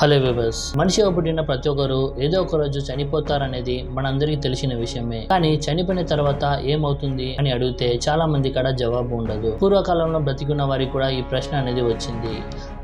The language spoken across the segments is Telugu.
హలో వివర్స్ మనిషి పుట్టిన ప్రతి ఒక్కరు ఏదో ఒక రోజు చనిపోతారనేది మనందరికీ తెలిసిన విషయమే. కానీ చనిపోయిన తర్వాత ఏమవుతుంది అని అడిగితే చాలా మంది కాడ జవాబు ఉండదు. పూర్వకాలంలో బ్రతికున్న వారికి కూడా ఈ ప్రశ్న అనేది వచ్చింది.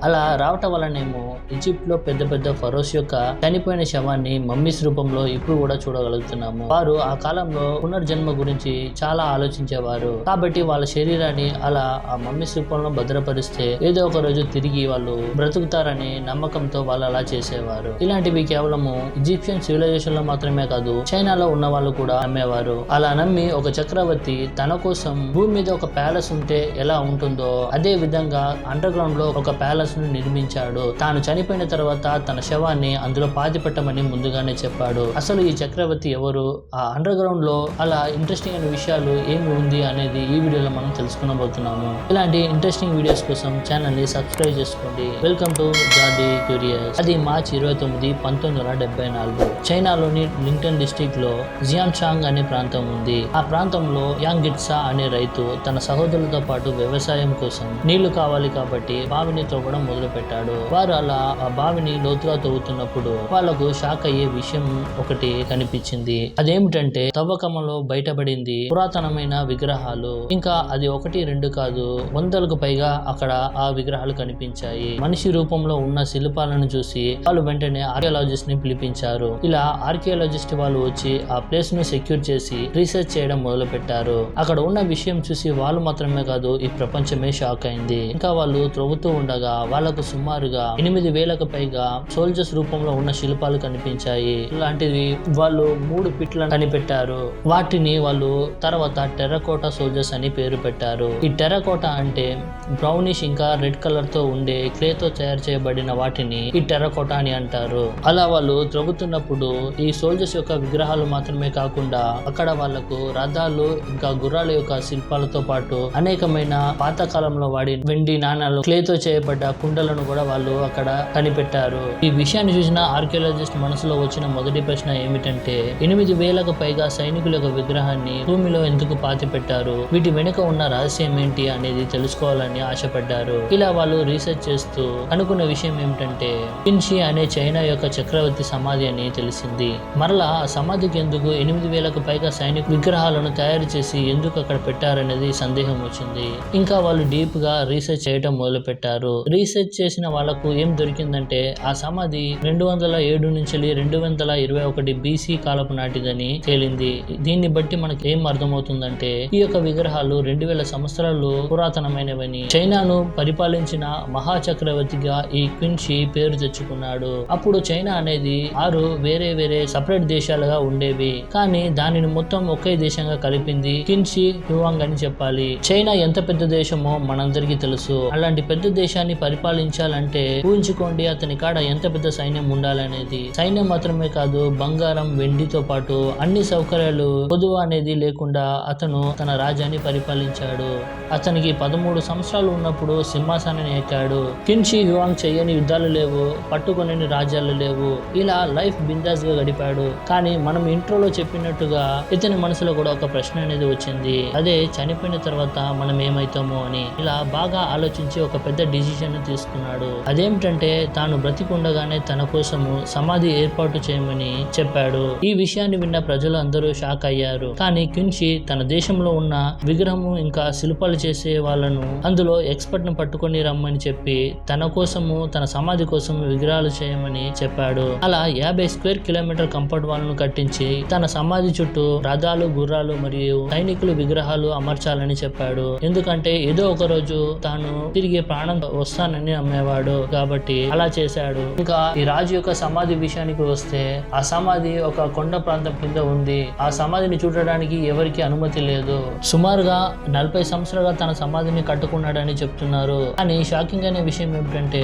అలా రావటం వలనేమో ఈజిప్ట్లో పెద్ద పెద్ద ఫరోస్ యొక్క చనిపోయిన శవాన్ని మమ్మీస్ రూపంలో ఇప్పుడు కూడా చూడగలుగుతున్నాము. వారు ఆ కాలంలో పునర్జన్మ గురించి చాలా ఆలోచించేవారు. కాబట్టి వాళ్ళ శరీరాన్ని అలా ఆ మమ్మీస్ రూపంలో భద్రపరిస్తే ఏదో ఒక రోజు తిరిగి వాళ్ళు బ్రతుకుతారనే నమ్మకంతో వాళ్ళు అలా చేసేవారు. ఇలాంటివి కేవలము ఈజిప్షియన్ సివిలైజేషన్లో మాత్రమే కాదు చైనాలో ఉన్న వాళ్ళు కూడా నమ్మేవారు. అలా నమ్మి ఒక చక్రవర్తి తన కోసం భూమి మీద ఒక ప్యాలెస్ ఉంటే ఎలా ఉంటుందో అదే విధంగా అండర్ గ్రౌండ్లో ఒక ప్యాలెస్ను నిర్మించాడు. తాను చనిపోయిన తర్వాత తన శవాన్ని అందులో పాతి పెట్టమని ముందుగానే చెప్పాడు. అసలు ఈ చక్రవర్తి ఎవరు? ఆ అండర్ గ్రౌండ్లో అలా ఇంట్రెస్టింగ్ అయిన విషయాలు ఏమి ఉంది అనేది ఈ వీడియోలో మనం తెలుసుకునబోతున్నాము. ఇలాంటి ఇంట్రెస్టింగ్ వీడియోస్ కోసం ఛానల్ని సబ్స్క్రైబ్ చేసుకోండి. వెల్కమ్ టు జాడీ క్యూరియస్ అది మార్చ్ ఇరవై తొమ్మిది పంతొమ్మిది వందల డెబ్బై నాలుగు. చైనాలోని లింక్టన్ డిస్టిక్లో జియాన్షాంగ్ అనే ప్రాంతం ఉంది. ఆ ప్రాంతంలో యాంగ్ గిట్సా అనే రైతు తన సహోదరులతో పాటు వ్యవసాయం కోసం నీళ్ళు కావాలి కాబట్టి బావిని తవ్వడం మొదలు పెట్టాడు వారు అలా ఆ బావిని లోతుగా తవ్వుతున్నప్పుడు వాళ్ళకు షాక్ అయ్యే విషయం ఒకటి కనిపించింది. అదేమిటంటే తవ్వకములో బయటపడింది పురాతనమైన విగ్రహాలు. ఇంకా అది ఒకటి రెండు కాదు వందలకు పైగా అక్కడ ఆ విగ్రహాలు కనిపించాయి. మనిషి రూపంలో ఉన్న శిల్పాలను చూసి వాళ్ళు వెంటనే ఆర్కియాలజిస్ట్ని పిలిపించారు. ఇలా ఆర్కియాలజిస్ట్ వాళ్ళు వచ్చి ఆ ప్లేస్ను సెక్యూర్ చేసి రీసెర్చ్ చేయడం మొదలు పెట్టారు అక్కడ ఉన్న విషయం చూసి వాళ్ళు మాత్రమే కాదు ఈ ప్రపంచమే షాక్ అయింది. ఇంకా వాళ్ళు త్రవ్వుతూ ఉండగా వాళ్ళకు సుమారుగా ఎనిమిది వేలకు పైగా సోల్జర్స్ రూపంలో ఉన్న శిల్పాలు కనిపించాయి. ఇలాంటివి వాళ్ళు మూడు పిట్లను కనిపెట్టారు. వాటిని వాళ్ళు తర్వాత టెర్రకోట సోల్జర్స్ అని పేరు పెట్టారు. ఈ టెర్రకోట అంటే బ్రౌనిష్ ఇంకా రెడ్ కలర్తో ఉండే క్లే తో తయారు చేయబడిన వాటిని ఈ టెర్రకోట అని అంటారు. అలా వాళ్ళు త్రవ్వుతున్నప్పుడు ఈ సోల్జర్స్ యొక్క విగ్రహాలు మాత్రమే కాకుండా అక్కడ వాళ్ళకు రథాలు ఇంకా గుర్రాల యొక్క శిల్పాలతో పాటు అనేకమైన పాతకాలంలో వాడి వెండి నాణాలు క్లేతో చేయబడ్డ కుండలను కూడా వాళ్ళు అక్కడ కనిపెట్టారు. ఈ విషయాన్ని చూసిన ఆర్కియాలజిస్ట్ మనసులో వచ్చిన మొదటి ప్రశ్న ఏమిటంటే ఎనిమిది వేలకు పైగా సైనికుల యొక్క విగ్రహాన్ని భూమిలో ఎందుకు పాతి పెట్టారు వీటి వెనుక ఉన్న రహస్యం ఏంటి అనేది తెలుసుకోవాలని ఆశపడ్డారు. ఇలా వాళ్ళు రీసెర్చ్ చేస్తూ అనుకున్న విషయం ఏమిటంటే కిన్షి అనే చైనా యొక్క చక్రవర్తి సమాధి అని తెలిసింది. మరలా ఆ సమాధికి ఎందుకు ఎనిమిది వేలకు పైగా సైనిక విగ్రహాలను తయారు చేసి ఎందుకు అక్కడ పెట్టారనేది సందేహం వచ్చింది. ఇంకా వాళ్ళు డీప్గా రీసెర్చ్ చేయడం మొదలు పెట్టారు రీసెర్చ్ చేసిన వాళ్ళకు ఏం దొరికిందంటే ఆ సమాధి రెండు వందల ఏడు నుంచి రెండు వందల ఇరవై ఒకటి బీసీ కాలపు నాటిదని తేలింది. దీన్ని బట్టి మనకి ఏం అర్థమవుతుందంటే ఈ యొక్క విగ్రహాలు రెండు వేల సంవత్సరాలు పురాతనమైనవని. చైనాను పరిపాలించిన మహాచక్రవర్తిగా ఈ క్విన్షి పేరు తెచ్చుకున్నాడు. అప్పుడు చైనా అనేది ఆరు వేరే వేరే సపరేట్ దేశాలుగా ఉండేవి. కానీ దానిని మొత్తం ఒకే దేశంగా కలిపింది కిన్షి హ్యువాంగ్ అని చెప్పాలి. చైనా ఎంత పెద్ద దేశమో మనందరికీ తెలుసు. అలాంటి పెద్ద దేశాన్ని పరిపాలించాలంటే ఊహించుకోండి అతని కాడ ఎంత పెద్ద సైన్యం ఉండాలనేది. సైన్యం మాత్రమే కాదు బంగారం వెండితో పాటు అన్ని సౌకర్యాలు పొదువు అనేది లేకుండా అతను తన రాజ్యాన్ని పరిపాలించాడు. అతనికి పదమూడు సంవత్సరాలు ఉన్నప్పుడు సింహాసనాన్ని ఎక్కాడు. కిన్షి హ్యువాంగ్ చెయ్యని యుద్ధాలు లేవు. పట్టుకొనని రాజ్యాలు లేవు. ఇలా లైఫ్ బిందాస్గా గడిపాడు. కానీ మనం ఇంట్రోలో చెప్పినట్టుగా ఇతని మనసులో కూడా ఒక ప్రశ్న అనేది వచ్చింది. అదే చనిపోయిన తర్వాత మనం ఏమైతామో అని. ఇలా బాగా ఆలోచించి ఒక పెద్ద డిసిషన్ తీసుకున్నాడు. అదేమిటంటే తాను బ్రతికుండగానే తన కోసము సమాధి ఏర్పాటు చేయమని చెప్పాడు. ఈ విషయాన్ని విన్న ప్రజలు అందరూ షాక్ అయ్యారు. కానీ కిన్షి తన దేశంలో ఉన్న విగ్రహము ఇంకా శిల్పాలు చేసే వాళ్ళను అందులో ఎక్స్పర్ట్ను పట్టుకొని రమ్మని చెప్పి తన కోసము తన సమాధి కోసం విగ్రహాలు చేయమని చెప్పాడు. అలా యాభై స్క్వేర్ కిలోమీటర్ కంఫర్ట్ వాల్ను కట్టించి తన సమాధి చుట్టూ రథాలు గుర్రాలు మరియు సైనికులు విగ్రహాలు అమర్చాలని చెప్పాడు. ఎందుకంటే ఏదో ఒక రోజు తాను తిరిగి ప్రాణం వస్తానని నమ్మేవాడు. కాబట్టి అలా చేశాడు. ఇంకా ఈ రాజు యొక్క సమాధి విషయానికి వస్తే ఆ సమాధి ఒక కొండ ప్రాంతం కింద ఉంది. ఆ సమాధిని చూడడానికి ఎవరికి అనుమతి లేదు. సుమారుగా నలభై సంవత్సరాలుగా తన సమాధిని కట్టుకున్నాడని చెప్తున్నారు. కానీ షాకింగ్ అనే విషయం ఏమిటంటే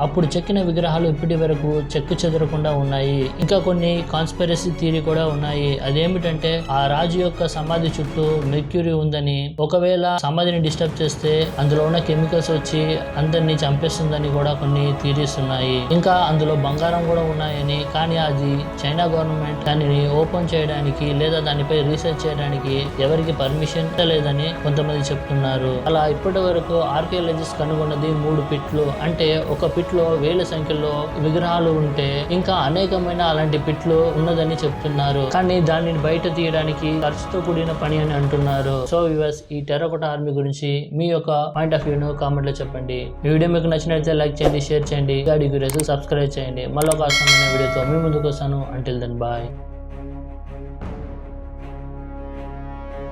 అప్పుడు చెక్కిన విగ్రహాలు ఇప్పటి వరకు చెక్కు చెదరకుండా ఉన్నాయి. ఇంకా కొన్ని కాన్స్పిరసీ థియరీ కూడా ఉన్నాయి. అదేమిటంటే ఆ రాజు యొక్క సమాధి చుట్టూ మెర్క్యూరీ ఉందని ఒకవేళ సమాధిని డిస్టర్బ్ చేస్తే అందులో ఉన్న కెమికల్స్ వచ్చి అందరినీ చంపేస్తుందని కూడా కొన్ని థియరీస్ ఉన్నాయి. ఇంకా అందులో బంగారం కూడా ఉన్నాయని కానీ అది చైనా గవర్నమెంట్ దానిని ఓపెన్ చేయడానికి లేదా దానిపై రీసెర్చ్ చేయడానికి ఎవరికి పర్మిషన్ లేదని కొంతమంది చెప్తున్నారు. అలా ఇప్పటి వరకు ఆర్కియాలజిస్ట్ కనుగొన్నది మూడు పిట్లు. అంటే ఒక పిట్ వేల సంఖ్య వేల విగ్రహాలు ఉంటే ఇంకా అనేకమైన అలాంటి పిట్లు ఉన్నదని చెప్తున్నారు. కానీ దానిని బయట తీయడానికి ఖర్చుతో కూడిన పని అని అంటున్నారు. సో వివర్స్ ఈ టెరకోట ఆర్మీ గురించి మీ యొక్క పాయింట్ ఆఫ్ వ్యూను కామెంట్లో చెప్పండి. ఈ వీడియో మీకు నచ్చినట్లయితే లైక్ చేయండి షేర్ చేయండి. గాడి గురేసి సబ్స్క్రైబ్ చేయండి. మళ్ళీ ఒక అవసరమైన వీడియోతో మీ ముందుకు వస్తాను. Until then bye